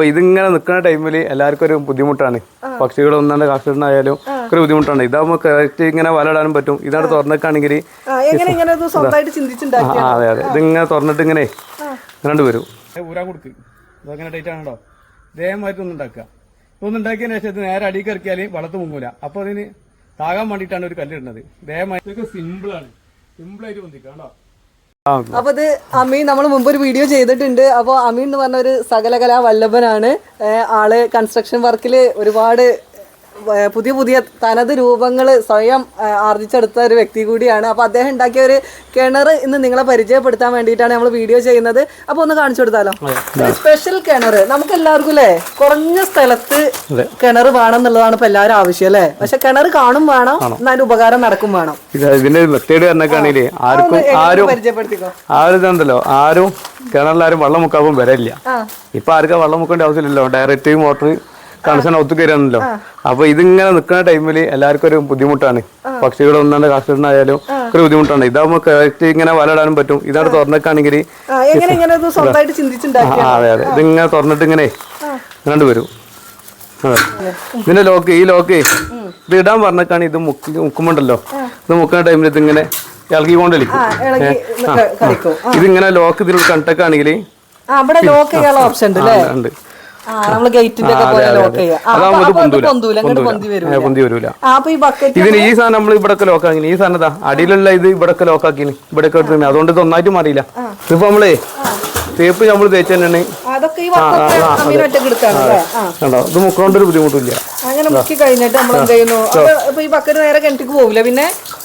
അപ്പൊ ഇതിങ്ങനെ നിൽക്കുന്ന ടൈമിൽ എല്ലാവർക്കും ഒരു ബുദ്ധിമുട്ടാണ്. പക്ഷികൾ ഒന്നാണ്ട് കാക്കിടായാലും ഒരു ബുദ്ധിമുട്ടാണ്. ഇതാകുമ്പോൾ കറക്റ്റ് ഇങ്ങനെ വലടാനും പറ്റും. ഇതാണ് തുറന്നിട്ടാണെങ്കിൽ അതെ അതെ. ഇതിങ്ങനെ തുറന്നിട്ട് ഇങ്ങനെ രണ്ട് വരും. ഊരാ കൊടുക്ക്. ഇതങ്ങനെ ഡേറ്റ് ആണോ ദയമായിട്ട് ഒന്ന് ഉണ്ടാക്കുക. ഒന്ന് ഉണ്ടാക്കിയതിന് ശേഷം ഇത് നേരെ അടിയിൽ ഇറക്കിയാൽ വളർത്ത് മുങ്ങൂല. അപ്പൊ അതിന് താകാൻ വേണ്ടിയിട്ടാണ് ഒരു കല്ലിടുന്നത് ഇതൊക്കെ സിമ്പിൾ ആണ്. സിമ്പിൾ ആയിട്ട് പൊന്തിക്കാം കേട്ടോ അപ്പൊ ഇത് അമീൻ നമ്മൾ മുമ്പ് ഒരു വീഡിയോ ചെയ്തിട്ടുണ്ട്. അപ്പോൾ അമീൻ എന്ന് പറഞ്ഞ ഒരു സകലകലാ വല്ലഭനാണ്. ആൾ കൺസ്ട്രക്ഷൻ വർക്കിൽ ഒരുപാട് പുതിയ പുതിയ തനത് രൂപങ്ങൾ സ്വയം ആർജിച്ചെടുത്ത ഒരു വ്യക്തി കൂടിയാണ്. അപ്പോൾ അദ്ദേഹം ഉണ്ടാക്കിയ ഒരു കിണർ ഇന്ന് നിങ്ങളെ പരിചയപ്പെടുത്താൻ വേണ്ടിയിട്ടാണ് നമ്മൾ വീഡിയോ ചെയ്യുന്നത്. അപ്പോൾ ഒന്ന് കാണിച്ചു കൊടുത്താലോ? സ്പെഷ്യൽ കിണർ. നമുക്ക് എല്ലാവർക്കും അല്ലേ കുറഞ്ഞ സ്ഥലത്ത് കിണർ വേണം എന്നുള്ളതാണ് ഇപ്പൊ എല്ലാവരും ആവശ്യം അല്ലേ പക്ഷെ കിണർ കാണും വേണം എന്നാലും അതിന്റെ ഉപകാരം നടക്കും വേണം. ഇത് ഇതിന്റെ മെത്തേഡ് പറഞ്ഞേക്കാണെങ്കിൽ ആർക്കും ആരും പരിചയപ്പെടുത്തിക്കോ? ആരും ആരും വെള്ളം മുക്കാപ്പം വരില്ല. ഇപ്പൊ ആർക്കാ വെള്ളം മുക്കേണ്ട ആവശ്യമില്ലല്ലോ. ഡയറക്റ്റ് മോട്ടർ കണക്ഷൻ ഒത്തു കയറാണല്ലോ അപ്പൊ ഇതിങ്ങനെ നിൽക്കുന്ന ടൈമിൽ എല്ലാവർക്കും ഒരു ബുദ്ധിമുട്ടാണ്. പക്ഷികൾ ഒന്നാണ്ട് കാക്കിടായാലും ഒരു ബുദ്ധിമുട്ടാണ്. ഇതാകുമ്പോൾ കറക്റ്റ് ഇങ്ങനെ വലടാനും പറ്റും. ഇതാണ് തുറന്നേക്കാണെങ്കിൽ അതെ അതെ. ഇതിങ്ങനെ തുറന്നിട്ട് ഇങ്ങനെ ഇങ്ങോട്ട് വരും. ഇതിന്റെ ലോക്ക് ഈ ലോക്ക് ഇത് ഇടാൻ പറഞ്ഞേക്കാണ് ഇത് മുക്കി മുക്കുമ്പോണ്ടല്ലോ. ഇത് മുക്കുന്ന ടൈമിൽ ഇതിങ്ങനെ ഇളകിക്കൊണ്ടിരിക്കും. ആ ഇളകി ക- കളിക്കും ഇതിങ്ങനെ ലോക്ക് ഇതിൽ കണ്ടേക്കാണെങ്കിൽ ആ ഇവിടെ ലോക്ക് ഓപ്ഷൻ ഉണ്ട്. ഇതിന് ഈ സാധനം നമ്മൾ ഇവിടൊക്കെ ലോക്കാക്കി ഈ സാധനം അടിയിലുള്ള ഇത് ഇവിടൊക്കെ ലോക്കാക്കിന് ഇവിടൊക്കെ എടുത്തിന് അതുകൊണ്ട് ഇത് ഒന്നായിട്ട് മാറിയില്ല ഇതിപ്പോ നമ്മളെ തേപ്പ് നമ്മൾ തേച്ച് തന്നെയാണ് ഇത് മുക്കൊണ്ട് ഒരു ബുദ്ധിമുട്ടില്ല. പിന്നെ?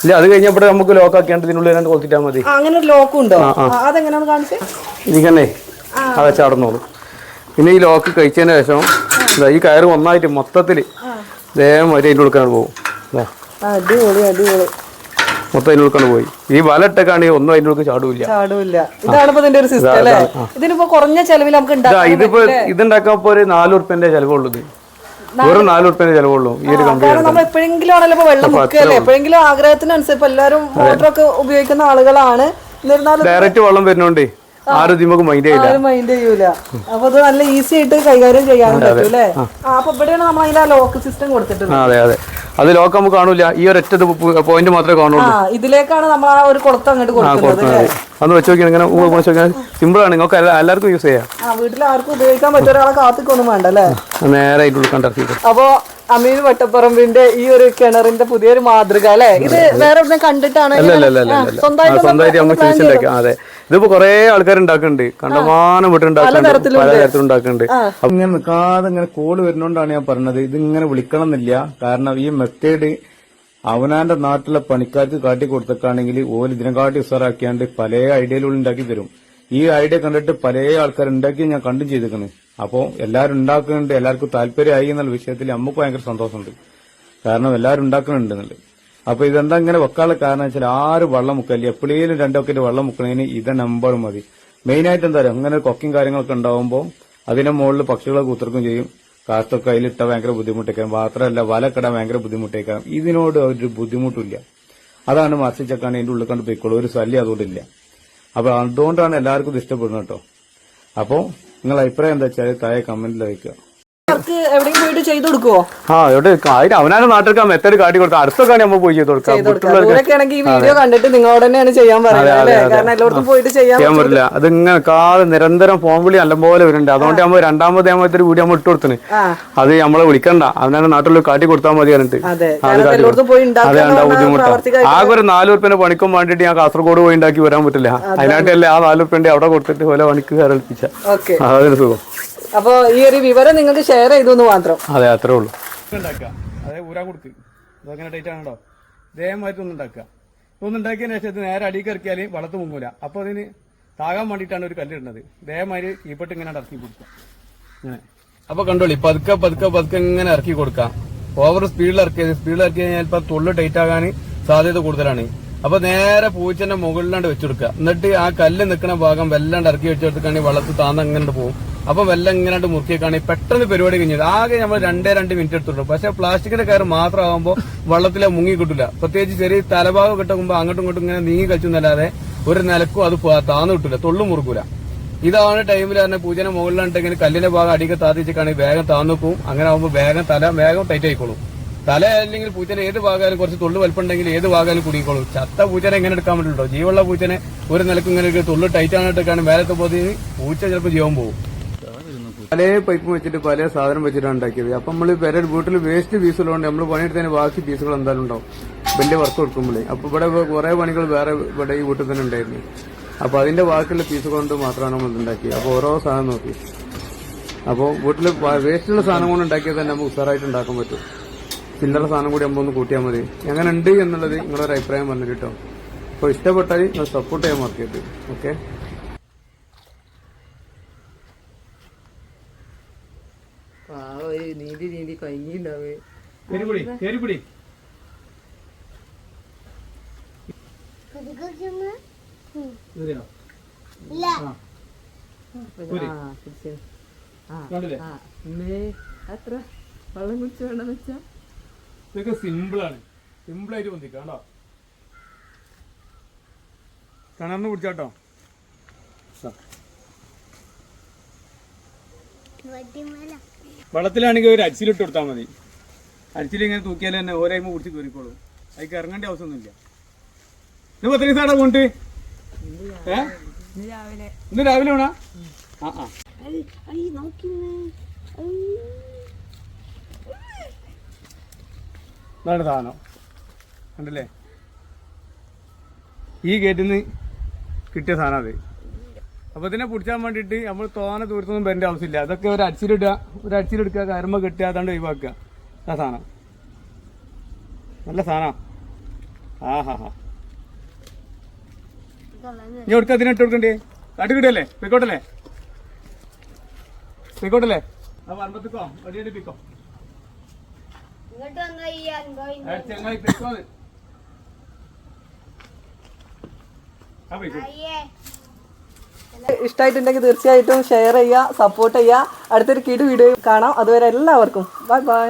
ഇല്ല അത് കഴിഞ്ഞപ്പോ നമുക്ക് ലോക്കാക്കിയാണ്ട് ഇതിനുള്ളിൽ രണ്ട് കൊത്തിട്ടാൽ മതി. അങ്ങനെ ഒരു ലോക്കും ഉണ്ടോ? ആ, അതെങ്ങനെയാന്ന് കാണിച്ചേ? ഇതിങ്ങനെ അത് ചടന്നോളൂ. പിന്നെ ഈ ലോക്ക് കഴിച്ചതിന് ശേഷം ഈ കയറ് ഒന്നായിട്ട് മൊത്തത്തിൽ വേഗം വരെ അതിന്റെ ഉൾക്കാണ് പോകും. അടിപൊളി അടിപൊളി. മൊത്തം അതിന്റെ ഉൾക്കാണ് പോയി. ഈ വല ഇട്ടേക്കാണെങ്കിൽ ഒന്നും അതിന്റെ ഉള്ളിൽ ചാടൂല്ല ചാടൂല്ല ഇതാണ് ഇപ്പൊ ഇതിന്റെ ഒരു സിസ്റ്റം അല്ലേ? ഇതിനിപ്പോ കുറഞ്ഞ ചെലവിൽ നമുക്ക് ഇതിപ്പോ ഇതുണ്ടാക്കാൻ ഇപ്പൊ ഒരു നാല് ഉറുപ്പ്യന്റെ ചെലവുള്ളൂ ഇത്. വെറും നാല് ഉറുപ്പ്യന്റെ ചെലവുള്ളൂ ഈ ഒരു കമ്പനി നമ്മൾ എപ്പോഴെങ്കിലും ആണല്ലോ ഇപ്പൊ വെള്ളം മുക്കല്ലേ എപ്പോഴെങ്കിലും ആഗ്രഹത്തിനനുസരിച്ച് എല്ലാവരും മോട്ടറൊക്കെ ഉപയോഗിക്കുന്ന ആളുകളാണ്. ഡയറക്റ്റ് വെള്ളം വരുന്നോണ്ടേ. ആരും ഇതിമക്ക് മൈൻഡ് ചെയ്യില്ല. ആരും മൈൻഡ് ചെയ്യൂല. അപ്പൊ അത് നല്ല ഈസി ആയിട്ട് കൈകാര്യം ചെയ്യാനും പറ്റും അല്ലേ അപ്പൊ ഇവിടെയാണ് നമ്മൾ അതിന്റെ ലോക്ക് സിസ്റ്റം കൊടുത്തിട്ടുള്ളത്. അതെ അതെ. അത് ലോക്ക് നമുക്ക് കാണൂല ഈ ഒരൊറ്റ പോയിന്റ് മാത്രമേ കാണുള്ളൂ. ഇതിലേക്കാണ് നമ്മൾ ആ ഒരു കുളത്ത് അങ്ങോട്ട് കൊടുക്കുന്നത് അന്ന് വെച്ച് നോക്കിയാൽ ഇങ്ങനെ സിമ്പിൾ ആണ്. നിങ്ങൾക്ക് എല്ലാവർക്കും യൂസ് ചെയ്യാം. വീട്ടിൽ ആർക്കും ഉപയോഗിക്കാൻ പറ്റിയ ഒരാളെ കാത്തിക്കൊന്നും വേണ്ട അല്ലേ? നേരെ ഉള്ളിൽ കണ്ടിറക്കിയിട്ട് അപ്പോ അമീൻ വട്ടപ്പറമ്പിന്റെ ഈ ഒരു കിണറിന്റെ പുതിയൊരു മാതൃക അല്ലേ? ഇത് വേറെ എവിടെ കണ്ടിട്ടാണ് സ്വന്തമായിട്ട് അതെ. ഇതിപ്പോ കൊറേ ആൾക്കാർ ഉണ്ടാക്കുന്നുണ്ട്. കണ്ടമാനം ഉണ്ടാക്കുന്നുണ്ട്. ഉണ്ടാക്കുന്നുണ്ട് ഇങ്ങനെ നിൽക്കാതെ ഇങ്ങനെ കോൾ വരുന്നോണ്ടാണ് ഞാൻ പറഞ്ഞത്. ഇത് ഇങ്ങനെ വിളിക്കണം എന്നില്ല കാരണം ഈ മെത്തേഡ് അവനാന്റെ നാട്ടിലെ പണിക്കാർക്ക് കാട്ടി കൊടുത്തേക്കാണെങ്കിൽ ഓൽ ഇതിനെക്കാട്ടി ഉസാറാക്കിയാണ്ട് പല ഐഡിയയിലുള്ള ഉണ്ടാക്കി തരും. ഈ ഐഡിയ കണ്ടിട്ട് പല ആൾക്കാർ ഉണ്ടാക്കി ഞാൻ കണ്ടും ചെയ്തേക്കണ്. അപ്പോ എല്ലാവരും ഉണ്ടാക്കുന്നുണ്ട് എല്ലാവർക്കും താല്പര്യമായി എന്നുള്ള വിഷയത്തിൽ നമുക്ക് ഭയങ്കര സന്തോഷമുണ്ട്. കാരണം എല്ലാവരും ഉണ്ടാക്കുന്നുണ്ട് എന്നുള്ളത്. അപ്പൊ ഇതെന്താ ഇങ്ങനെ വെക്കാനുള്ള കാരണം വെച്ചാൽ ആറ് വെള്ളം മുക്കല്ലേ എപ്പോഴേലും രണ്ടൊക്കെ വെള്ളം മുക്കണതിന് ഇത നമ്പർ മതി. മെയിനായിട്ട് എന്താ പറയുക അങ്ങനെ കൊക്കും കാര്യങ്ങളൊക്കെ ഉണ്ടാവുമ്പോൾ അതിന്റെ മുകളിൽ പക്ഷികളെ കുത്തിർക്കും ചെയ്യും. കാത്തൊക്കെ അതിലിട്ട ഭയങ്കര ബുദ്ധിമുട്ടേക്കാം. മാത്രമല്ല വലക്കിടാൻ ഭയങ്കര ബുദ്ധിമുട്ടേക്കാം. ഇതിനോട് ഒരു ബുദ്ധിമുട്ടില്ല. അതാണ് മത്സ്യച്ചക്കാണ് ഇതിന്റെ ഉള്ളിൽ കണ്ട് പോയിക്കോളൂ ഒരു ശല്യം അതുകൊണ്ടില്ല അപ്പൊ അതുകൊണ്ടാണ് എല്ലാവർക്കും ഇത് ഇഷ്ടപ്പെടുന്നത് കേട്ടോ. അപ്പോ നിങ്ങൾ അഭിപ്രായം എന്താ വെച്ചാൽ താഴെ കമന്റിൽ അയക്കുക എവിടെയും പോയിട്ട് ചെയ്തു കൊടുക്കുവോ? ആ എവിടെ അവനാണ് നാട്ടിൽ മെത്തേഡ് കാട്ടി കൊടുക്കാം അടുത്തൊക്കെ നമ്മൾ പോയി ചെയ്ത് കൊടുക്കാം ഈ വീഡിയോ കണ്ടിട്ട് നിങ്ങളോട് തന്നെയാണ് ചെയ്യാൻ പറയുന്നത് പോയിട്ട് ചെയ്യാൻ പറ്റില്ല. അതിങ്ങനെ കാതെ നിരന്തരം ഫോൺ വിളി നല്ലപോലെ വരുന്നുണ്ട്. അതുകൊണ്ട് നമ്മൾ രണ്ടാമത് ഏമാത്തൊരു വീഡിയോ നമ്മൾ ഇട്ട് കൊടുത്തിന്. അത് നമ്മളെ വിളിക്കണ്ട. അവനാണ് നാട്ടിൽ കാട്ടി കൊടുത്താൽ മതി അതെ. പ്രാവർത്തിക ആകെ ഒരു നാല് ഉറുപ്പിന്റെ പണിക്കും വേണ്ടിട്ട് ഞാൻ കാസർഗോഡ് പോയി ഉണ്ടാക്കി വരാൻ പറ്റില്ല. അതിനായിട്ടല്ലേ ആ നാല് ഉറുപ്പിന്റെ അവിടെ കൊടുത്തിട്ട് പോലെ പണിക്ക് കയറിപ്പിച്ച അതൊരു സുഖം. അപ്പൊ ഈ ഒരു വിവരം നിങ്ങൾക്ക് ഷെയർ ചെയ്തു എന്ന് മാത്രം. അതെ അത്രേ ഉള്ളൂ. അതെ ഊരാ കൊടുക്ക്. അതങ്ങനെ ടൈറ്റ് ആണോ ദയമായിട്ട് ഒന്ന് ഉണ്ടാക്കുക ഉണ്ടാക്കിയതിന് ശേഷം ഇത് നേരെ അടിയിൽ ഇറക്കിയാൽ വളർത്ത് മുങ്ങൂല. അപ്പൊ അതിന് താകാൻ വേണ്ടിയിട്ടാണ് ഒരു കല്ലിടുന്നത് ദയമാതിരി കീപ്പിട്ട് ഇങ്ങനെ ഇറക്കി കൊടുക്കുക. ഇങ്ങനെ. അപ്പൊ കണ്ടോളി പതുക്കെ പതുക്കെ പതുക്കെ ഇങ്ങനെ ഇറക്കി കൊടുക്കാം ഓവർ സ്പീഡിൽ ഇറക്കിയത് സ്പീഡിൽ ഇറക്കി കഴിഞ്ഞാൽ ഇപ്പൊ തൊള്ളു ടൈറ്റ് ആകാൻ സാധ്യത കൂടുതലാണ്. അപ്പൊ നേരെ പൂച്ചന്റെ മുകളിലാണ്ട് വെച്ചുകൊടുക്കുക എന്നിട്ട് ആ കല്ല് നിൽക്കുന്ന ഭാഗം വെല്ലാണ്ട് ഇറക്കി വെച്ചെടുക്കുകയാണെങ്കിൽ വളർത്ത് താന്ന് അങ്ങനെ പോകും. അപ്പൊ വെല്ലം ഇങ്ങനെ മുറുക്കിയേക്കാണ്. പെട്ടെന്ന് പരിപാടി കഴിഞ്ഞത് ആകെ നമ്മൾ രണ്ടേ രണ്ട് മിനിറ്റ് എടുത്തുള്ളൂ. പക്ഷെ പ്ലാസ്റ്റിക്കിന്റെ കയറ് മാത്രമാകുമ്പോൾ വള്ളത്തിലെ മുങ്ങി കിട്ടില്ല പ്രത്യേകിച്ച് ചെറിയ തലഭാഗം കിട്ടുമ്പോൾ അങ്ങോട്ടും ഇങ്ങോട്ടും ഇങ്ങനെ നീങ്ങി കളിച്ചെന്നല്ലാതെ ഒരു നിലക്കും അത് താന്നു താന്ന് കിട്ടില്ല തൊള്ളു മുറുക്കൂല. ഇതാണ് ടൈമിൽ തന്നെ പൂജന പൂജനെ ഇങ്ങനെ കല്ലിന്റെ ഭാഗം അടിക്ക് താത്തിച്ചിട്ടാണെങ്കിൽ വേഗം താന്നുക്കും അങ്ങനെ ആകുമ്പോൾ വേഗം തല വേഗം ടൈറ്റ് ആയിക്കോളും. തല അല്ലെങ്കിൽ പൂച്ചനെ ഏത് ഭാഗമായാലും കുറച്ച് തൊള്ളു വലിപ്പുണ്ടെങ്കിൽ ഏത് ഭാഗമായാലും കുടുങ്ങിക്കോളും. ചത്ത പൂച്ചനെ എങ്ങനെ എടുക്കാൻ പറ്റുള്ളൂ ജീവുള്ള പൂച്ചനെ ഒരു നിലയ്ക്ക് ഇങ്ങനെ തൊള്ളു ടൈറ്റ് ആണ് എടുക്കാൻ മേലത്തെ പോയി പൂച്ച ചിലപ്പോൾ ജീവൻ പോകും. പല പൈപ്പ് വെച്ചിട്ട് പല സാധനം വെച്ചിട്ടാണ് ഉണ്ടാക്കിയത്. അപ്പൊ നമ്മൾ പേരെ വീട്ടിൽ വേസ്റ്റ് പീസുകളുണ്ട് നമ്മൾ പണിയെടുത്തതിന് ബാക്കി പീസുകൾ എന്തായാലും ഉണ്ടാവും. വലിയ വർക്ക് കൊടുക്കുമ്പോഴേ അപ്പൊ ഇവിടെ കുറെ പണികൾ വേറെ ഇവിടെ ഈ വീട്ടിൽ തന്നെ ഉണ്ടായിരുന്നു. അപ്പൊ അതിന്റെ ബാക്കിയുള്ള പീസ് കൊണ്ട് മാത്രമാണ് നമ്മൾ ഉണ്ടാക്കിയത്. അപ്പൊ ഓരോ സാധനം നോക്കി. അപ്പോൾ വീട്ടിൽ വേസ്റ്റുള്ള സാധനം കൊണ്ട് ഉണ്ടാക്കിയത് തന്നെ നമുക്ക് ഉസാറായിട്ട് ഉണ്ടാക്കാൻ പറ്റും. ചില്ലറ സാധനം കൂടി നമ്മൾ ഒന്ന് കൂട്ടിയാൽ മതി. എങ്ങനെ ഉണ്ട് എന്നുള്ളത് നിങ്ങളൊരു അഭിപ്രായം പറഞ്ഞു കേട്ടോ. അപ്പോൾ ഇഷ്ടപ്പെട്ടാൽ നിങ്ങൾ സപ്പോർട്ട് ചെയ്യാൻ മാർക്കറ്റ് ഓക്കെ നീന്തി നീന്തി കണ്ടില്ലേ? അത്ര വെള്ളം കുടിച്ച് വേണ്ടെന്ന് വെച്ചാ? ഇതൊക്കെ സിമ്പിളാണ്. സിമ്പിളായിട്ട് സിമ്പിൾ ആയിട്ട് പൊന്തിക്കാം കേട്ടോ കിണറിന് കുടിച്ചാട്ടോ. വെള്ളത്തിലാണെങ്കിൽ ഒരു അരിച്ചിലിട്ട് കൊടുത്താൽ മതി. അരിച്ചിൽ ഇങ്ങനെ തൂക്കിയാൽ തന്നെ ഓരോ കുടിച്ച് കയറിക്കോളൂ. അതിക്ക് ഇറങ്ങേണ്ട ആവശ്യമൊന്നുമില്ല. ഇത് പത്ത് ദിവസമാണോ പോണ്ട് ഏ? ഇന്ന് രാവിലെ വേണോ? ആ ആ. ഇതാണ് സാധനം. കണ്ടില്ലേ? ഈ ഗേറ്റിൽ നിന്ന് കിട്ടിയ സാധനം അത്. അപ്പൊ ഇതിനെ പിടിച്ചാൻ വേണ്ടിയിട്ട് നമ്മൾ തോന ദൂരത്തൊന്നും വരേണ്ട ആവശ്യമില്ല. അതൊക്കെ ഒരു അച്ചിലിടുക ഒരു അച്ചിലെടുക്കുക കയറുമ്പോൾ കെട്ടുക അതാണ്ട് ഒഴിവാക്കുക. ആ സാധനം. നല്ല സാധനം. ആ ഹാ ഹാ ഇനി ഇട്ട് അതിനിട്ട് കൊടുക്കണ്ടേ? കാട്ടി കിട്ടല്ലേ പിക്കോട്ടല്ലേ പിക്കോട്ടല്ലേ ആ പറമ്പത്തിക്കോ അടിയടി ചെങ്ങായി ചങ്ങായി പെക്കോ ആ അയ്യേ. ഇഷ്ടമായിട്ടുണ്ടെങ്കിൽ തീർച്ചയായിട്ടും ഷെയർ ചെയ്യുക സപ്പോർട്ട് ചെയ്യുക. അടുത്തൊരു കിട് വീഡിയോ കാണാം. അതുവരെ എല്ലാവർക്കും. Bye bye